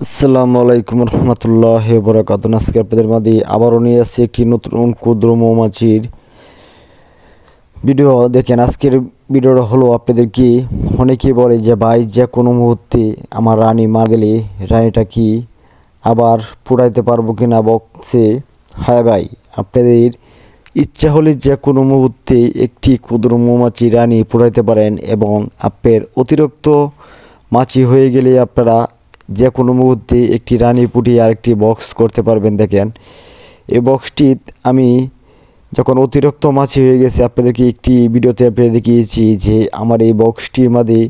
আসসালামু আলাইকুম রহমতুল্লাহ বরাকাত আজকে আপনাদের মাঝে আবারও নিয়ে আসছি একটি নতুন ক্ষুদ্র মৌমাছির ভিডিও। দেখেন, আজকের ভিডিওটা হলো আপনাদেরকে অনেকেই বলে যে, ভাই যে কোনো মুহূর্তে আমার রানী মার গেলে রানীটা কি আবার পুড়াইতে পারব কিনা? বক্সে হ্যাঁ ভাই, আপনাদের ইচ্ছা হলে যে কোনো মুহূর্তে একটি ক্ষুদ্র মৌমাছি রানী পুড়াইতে পারেন এবং আপনার অতিরিক্ত মাছি হয়ে গেলে আপনারা যে কোনো মুহূর্তে একটি রানী পুটি আর একটি বক্স করতে পারবেন, দেখেন। এই বক্সটি আমি যখন অতিরিক্ত মাছি হয়ে গেছে, আপনাদেরকে একটি ভিডিওতে আপনাদের দেখিয়েছি যে আমার এই বক্সটির মাঝে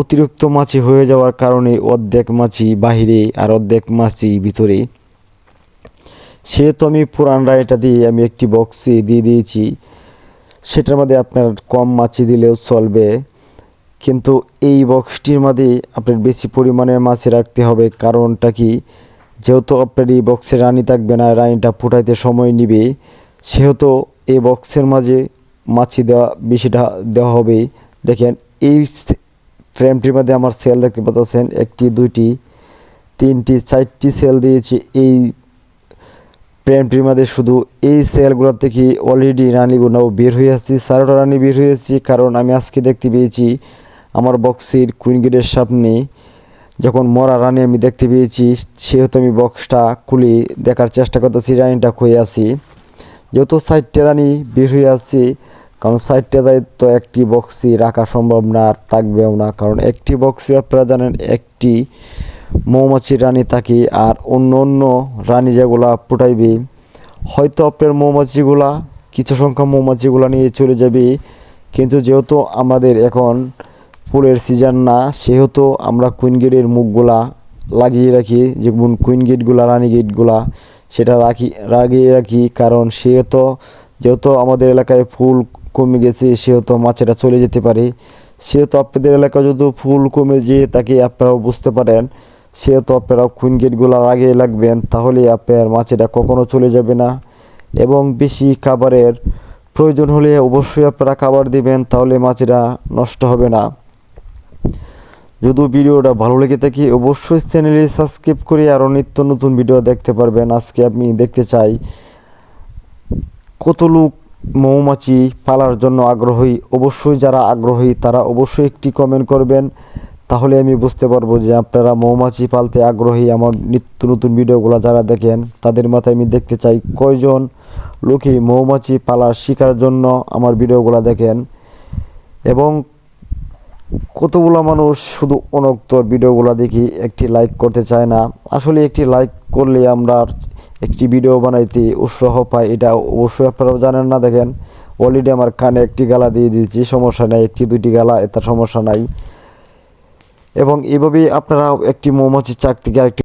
অতিরিক্ত মাছি হয়ে যাওয়ার কারণে অর্ধেক মাছি বাহিরে আর অর্ধেক মাছি ভিতরে। সেহেতু আমি পুরান রায়টা দিয়ে আমি একটি বক্সে দিয়ে দিয়েছি। সেটার মধ্যে আপনার কম মাছি দিলেও চলবে। কিন্তু এই বক্সটির মধ্যে আপনার বেশি পরিমাণে মাছ রাখতে হবে। কারণটা কি? যেহেতু আপনার এই বক্সে রানি থাকবে না, রানীটা ফুটাইতে সময় নিবে, সেহেতু এই বক্সের মাঝে মাছি দেওয়া বেশিটা দেওয়া হবে। দেখেন, এই ফ্রেমটির মধ্যে আমার সেল দেখতে পাচ্ছেন, একটি, দুইটি, তিনটি, চারটি সেল দিয়েছি। এই প্রেমটির মধ্যে শুধু এই সেলগুলো থেকে অলরেডি রানীগুলো বের হয়ে আসছি সারোটা রানি বের হয়ে আসছি। কারণ আমি আজকে দেখতে পেয়েছি আমার বক্সের কুইন গেটের সামনে যখন মরা রানী আমি দেখতে পেয়েছি, সেহেতু আমি বক্সটা খুলে দেখার চেষ্টা করতেছি, রানীটা খুঁয়ে আছি। যেহেতু সাইডটা রানী বের হয়ে আসছি কারণ সাইডটা দায়িত্ব একটি বক্সই রাখা সম্ভব না থাকবেও না। কারণ একটি বক্সে আপনারা জানেন, একটি মৌমাছির রানী থাকে, আর অন্য অন্য রানী যেগুলা ফুটাইবে হয়তো আপনার মৌমাছিগুলা, কিছু সংখ্যা মৌমাছিগুলা নিয়ে চলে যাবে। কিন্তু যেহেতু আমাদের এখন ফুলের সিজন না, সেহেতু আমরা কুইন গেটের মুখগুলা লাগিয়ে রাখি, যেমন কুইন গেটগুলা রানী গেটগুলা সেটা রাখি, লাগিয়ে রাখি, কারণ সেহেতু যেহেতু আমাদের এলাকায় ফুল কমে গেছে, সেহেতু মাছেরা চলে যেতে পারে। সেহেতু আপনাদের এলাকায় যদি ফুল কমে যেয়ে তাকে আপনারাও বুঝতে পারেন, সেহেতু আপনারা কুইন গেটগুলো লাগিয়ে লাগবেন তাহলে আপনার মাছেরা কখনো চলে যাবে না। এবং বেশি খাবারের প্রয়োজন হলে অবশ্যই আপনারা খাবার দিবেন, তাহলে মাছেরা নষ্ট হবে না। যদি ভিডিওটা ভালো লেগে থাকে, অবশ্যই চ্যানেলে সাবস্ক্রাইব করে আরও নিত্য নতুন ভিডিও দেখতে পারবেন। আজকে আপনি দেখতে চাই কত লোক মৌমাছি পালার জন্য আগ্রহী। অবশ্যই যারা আগ্রহী, তারা অবশ্যই একটি কমেন্ট করবেন। তাহলে আমি বুঝতে পারব যে আপনারা মৌমাছি পালতে আগ্রহী। আমার নিত্য নতুন ভিডিওগুলো যারা দেখেন, তাদের মাথায় আমি দেখতে চাই কয়জন লোকই মৌমাছি পালার শিকার জন্য আমার ভিডিওগুলো দেখেন। এবং কতগুলো মানুষ শুধু অনক্তর ভিডিওগুলো দেখি একটি লাইক করতে চায় না? আসলে একটি লাইক করলে আমরা একটি ভিডিও বানাইতে উৎসাহ পাই, এটা অবশ্যই আপনারাও জানেন না, দেখেন। অলরেডি আমার কানে একটি গালা দিয়ে দিয়েছি, সমস্যা নেই, একটি দুইটি গালা এটা সমস্যা নাই। এবং এভাবেই আপনারা একটি মৌমাছির চাক থেকে আরেকটি